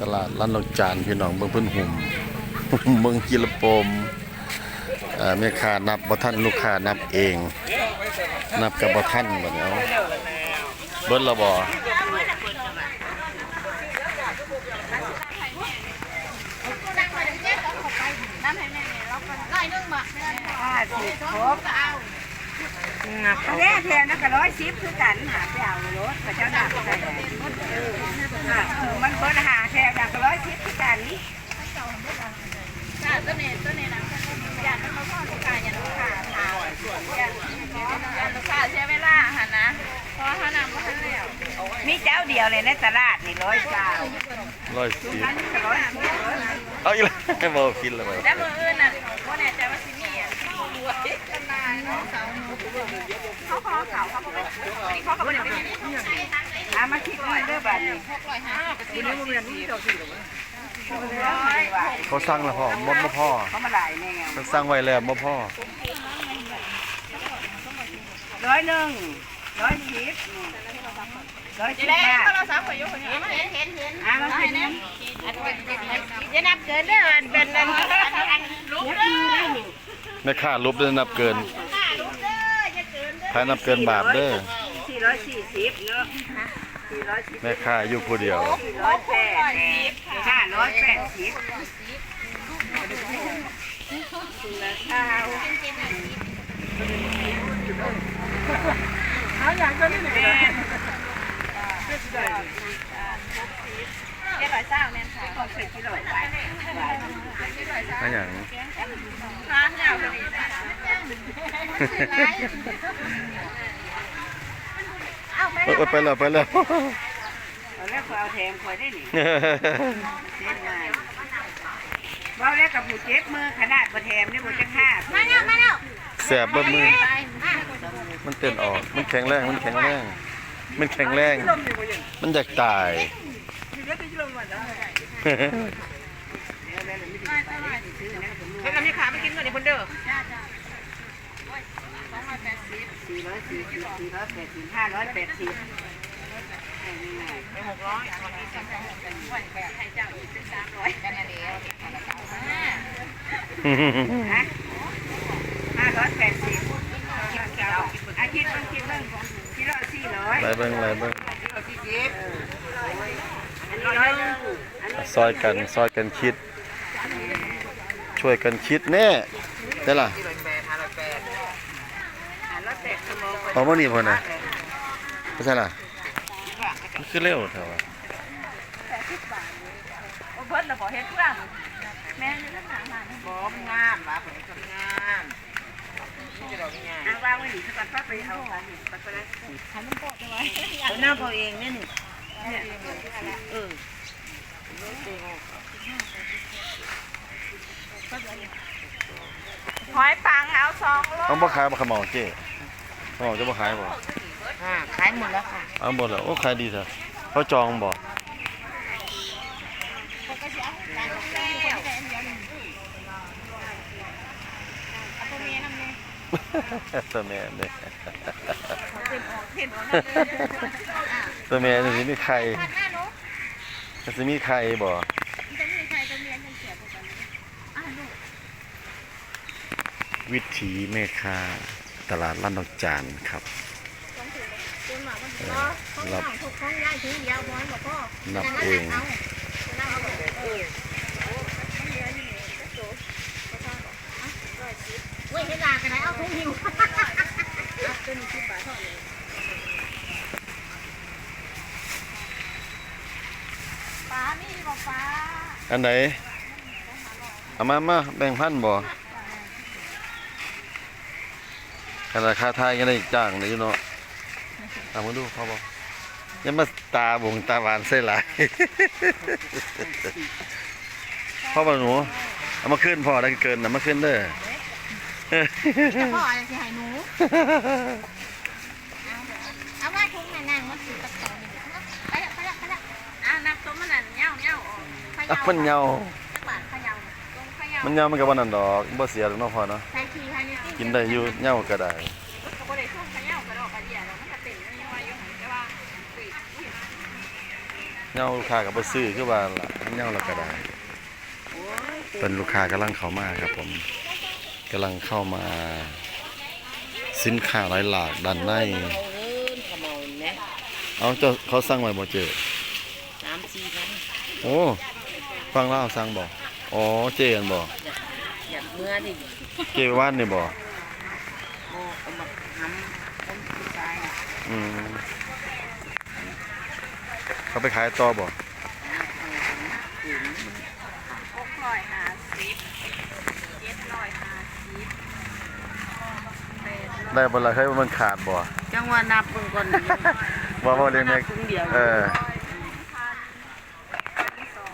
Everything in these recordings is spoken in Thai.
ตลาดร้านดอกจานพี่น้องเบิ่งเพิ่นหุ่มเบิ่งกิโลโปมเอ่อแม่ค้านับบ่ทันลูกค้านับเอง นับกับบ่ทันบัดนี้เอาเบิดและบ่ห้าสิบครบแร่แทนนะก็ร้อยสิบคือกันหาไปเอารถเขาเจ้าหนักใส่มันเบิ้ลหาแทนก็ร้อยสิบคือกัน จ้าตัวนี้ตัวนี้นะอยากมันมาพ่อลูกค้าอยากลูกค้าถามอยากอยากลูกค้าใช้เวลาหันนะเพราะถ้านำมาทันแล้ว มีเจ้าเดียวเลยในตลาดนี่ร้อยเจ้า110อันนี้ก็ร้อยสิบเอาอีกแล้วบ่กินแล้วบ่แล้วมืออื่นน่ะว่าแน่ใจว่าสิมีอะรวยตำนานเนาะเขาขอเขาเขาบอกว่านี่เขาเขาบอกว่าเป็นยังไงอามาคิดเงินเด้อบัดนี้ร้อยห้าทีนี้มันเป็นที่เจ้าสิร้อยเขาสั่งแล้วพ่อบ่บ่พอเขามาหลายแน่เขาสั่งไว้แล้วบ่พอร้อยหนึ่ง ร้อยสิบร้อยสิจะบได้ห้าโทรศัพท์ไปยกคนนี้เห็นเห็นเห็นอามาคิดเงินจะนับเกินเด้อเป็นอันรู้เด้อแม่ค้าลบเด้อนับเกินรู้เด้ออย่าเกินเด้อถ้านับเกินบาปเด้อสี่ร้อยสี่สิบเนาะแม่ค้าอยู่ผู้เดียวสี่ร้อยแปดห้าร้อยแปดสิบข้าวเอาอย่างก็นี่แหละ เจ็ดร้อยเศร้าแม่นค่ะต้องใส่กิโลไปอันหยังร้านยาวเลยนะเอาไปเอ้ยไปแล้วไปแล้วตอนแรกเขาเอาแถมคอยได้หนิเจ็บมาเบาแล้วกับผู้เจ็บมือขนาดบ่แถมนี่บ่จักห้ามาแล้วมาแล้วแสบเบิดมือมันเต้นออก มันแข็งแรง มันแข็งแรง มันแข็งแรง มันอยากตาย เพิ่นมีขาไม่กินเงินในเพิ่นเด้อสี่ร้อยสี่สิบสี่ร้อยแปดสิบห้าร้อยแปดสิบหกร้อยวันนี้จะเป็นวันแบบให้เจ้าอีกเป็นสามร้อยกันนั่นเองฮะห้าร้อยแปดสิบอาทิตย์ต้องคิดเรื่องกิโลสี่ร้อยไรเบิ่งไรเบิ่งกิโลสี่สิบ ซอยกันซอยกันคิด ช่วยกันคิดแน่ได้ล่ะห้าร้อยแปดชั่วโมงเอามานี่พอนะไม่ใช่ล่ะมันคือเร็วเท่าว่าเพิ่นน่ะบ่เฮ็ดเพื่อแม่นี่ทั้งหางาบ่มงามว่ะผมก็งามอ่างวางไว้หนิสักก่อนป้าไปเอาไปไปเลยให้มันโปะเอาไว้เอาหน้าเขาเองเนี่ยนี่ เออหอยปังเอาสองโลต้องบ่ขายบ่ขะเหมาเจ้ขะเหมาจะบ่ขายบ่อ่าขายหมดแล้วค่ะเอาบ่แล้วโอ้ขายดีเถอะเขาจองบ่ตัวแม่เนี่ย ตัวแม่นี่สิมีไข่มันสิมีไข่บ่วิถีแม่ค้าตลาดล้านดอกจานครับเออรับนับเองเว้ยเฮ็ดลากันไหนเอาถุงหิวปลา มีบ่ปลาอันไหนเอามามาแบ่งพันบ่ขนาดค่าทายก็ได้จ้างเลยอยู่เนาะเอามาดูเขาบ่อยังมาตาบงตาหวานใส่หลายพ่อบ่หนูเอามาขึ้นพ่อได้เกินนะมาขึ้นเด้อจะพ่ออะไรสิให้หนู เอาว่าถุงแม่นางมาสิตะกอน อะมันเหยาจักบาทขยาวตรงขยาวมันเหยามันก็บ่นั่นดอกบ่เสียดอกเนาะพ่อเนาะใส่ขี้ให้นี่กินได้อยู่เหยาก็ได้ก็บ่ได้ช่วงขยาวกระดอกกระเดียแล้วมันก็เต็มแล้วยังว่าอยู่แต่ว่าเงาลูกค้าก็บ่ซื้อคือว่าล่ะเงาแล้วก็ได้โอ้ยเป็นลูกค้ากำลังเข้ามาครับผมกำลังเข้ามาสินค้าหลายหลากด้านในเอาเงินขโมยนะเอาเจ้าเขาสั่งไว้บ่เจอสามสี่พันโอ้ ฟังเล่าวสั่งบ่อ๋อเจอันบ่อยากอยากเมื่อดิเจว่านนี่บ่โอ้เอามาทำคนผู้ชายน่ะอืมเขาไปขายต่อบ่เอาขืนหกร้อยห้าสิบเจ็ดร้อยห้าสิบแปดร้อยได้บ่ล่ะเฮ้ยมันขาดบ่จังว่านับเบิ่งก่อนดิบ่บ่เรียนแม่ถุงเดียวเออ ร้อยพันพันสอง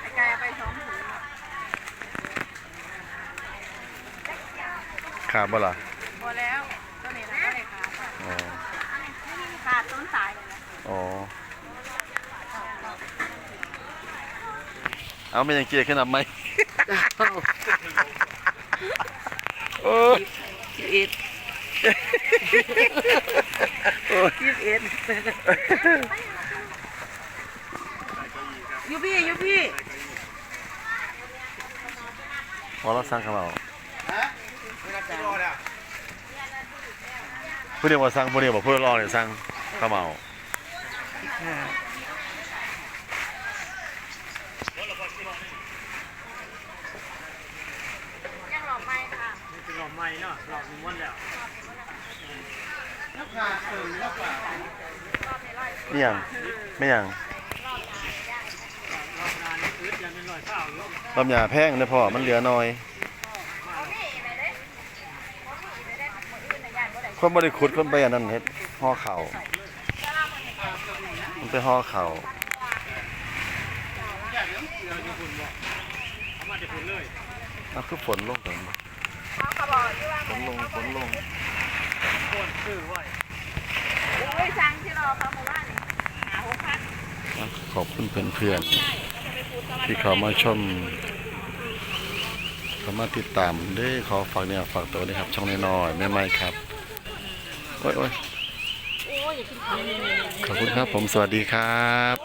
ไอ้ไก่เอาไปสองถุงอะ ขาดบ่ล่ะพอแล้วตัวนี้นะก็เลยขาดอ๋อขาดต้นสายเลยนะอ๋อเอาไม่ยังเกียร์ขึ้นนำไหมเอาโอ้ยสิบเอ็ดสิบเอ็ดอยูพี่อยูพี่พอเราสั่งข้าวเหมา ผู้เดียวว่าสั่งผู้เดียวบอกผู้รอเนี่ยสั่งข้าวเหมายังหล่อไม่ค่ะเป็นหลอดไม้เนาะหลอดม้วนแล้วนี่ยังไม่ยังรอบงานนี่อึดยังเป็นรอยเปล่าอยู่ลำยาแพงเลยพ่อมันเหลือน้อย เอานี่ไปเลยเอานี่ไปเลยมืออื่นนะยานบ่ได้ คนบริขุดคนไปอันนั้นเฮ็ดห่อเข่ามันไปห่อเข่าเอาคือฝนลงกันเขาก็บอกอยู่ว่าฝนลงฝนลงโคนซื้อไว้โอ้ยสั่งที่รอเขาบอกว่านหาหกพันขอบคุณเพื่อนๆที่เขามาชมเขามาติดตามด้อขอฝากเนี่ยฝากตัวด้ครับ ช่องน้อยๆแม่ไม้ครับ โอ้ยโอ้ยขอบคุณครับผมสวัสดีครับ